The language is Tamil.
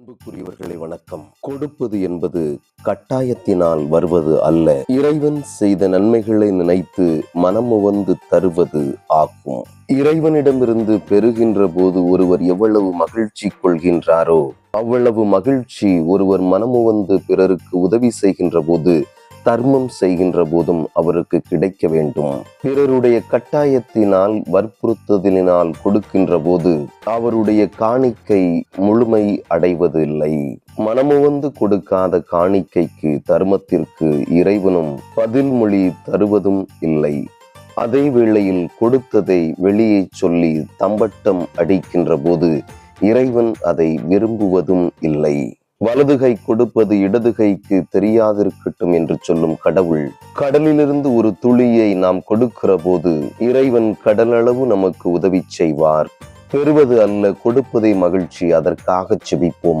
அன்புக்குரியவர்களை வணக்கம். கொடுப்பது என்பது கட்டாயத்தினால் வருவது அல்ல. இறைவன் செய்த நன்மைகளை நினைத்து மனமுவந்து தருவது ஆகும். இறைவனிடமிருந்து பெறுகின்ற போது ஒருவர் எவ்வளவு மகிழ்ச்சி கொள்கின்றாரோ அவ்வளவு மகிழ்ச்சி ஒருவர் மனமுவந்து பிறருக்கு உதவி செய்கின்ற போது தர்மம் செய்கின்ற போதும் அவருக்கு கிடைக்க வேண்டும். பிறருடைய கட்டாயத்தினால் வற்புறுத்தலினால் கொடுக்கின்ற போது அவருடைய காணிக்கை முழுமை அடைவதில்லை. மனமுவந்து கொடுக்காத காணிக்கைக்கு தர்மத்திற்கு இறைவனும் பதில் மொழி தருவதும் இல்லை. அதே வேளையில் கொடுத்ததை வெளியே சொல்லி தம்பட்டம் அடிக்கின்ற போது இறைவன் அதை விரும்புவதும் இல்லை. வலதுகை கொடுப்பது இடதுகைக்கு தெரியாதிருக்கட்டும் என்று சொல்லும் கடவுள். கடலிலிருந்து ஒரு துளியை நாம் கொடுக்கிற போது இறைவன் கடலளவு நமக்கு உதவி செய்வார். பெறுவது அல்ல கொடுப்பதே மகிழ்ச்சி அதற்காக செபிப்போம்.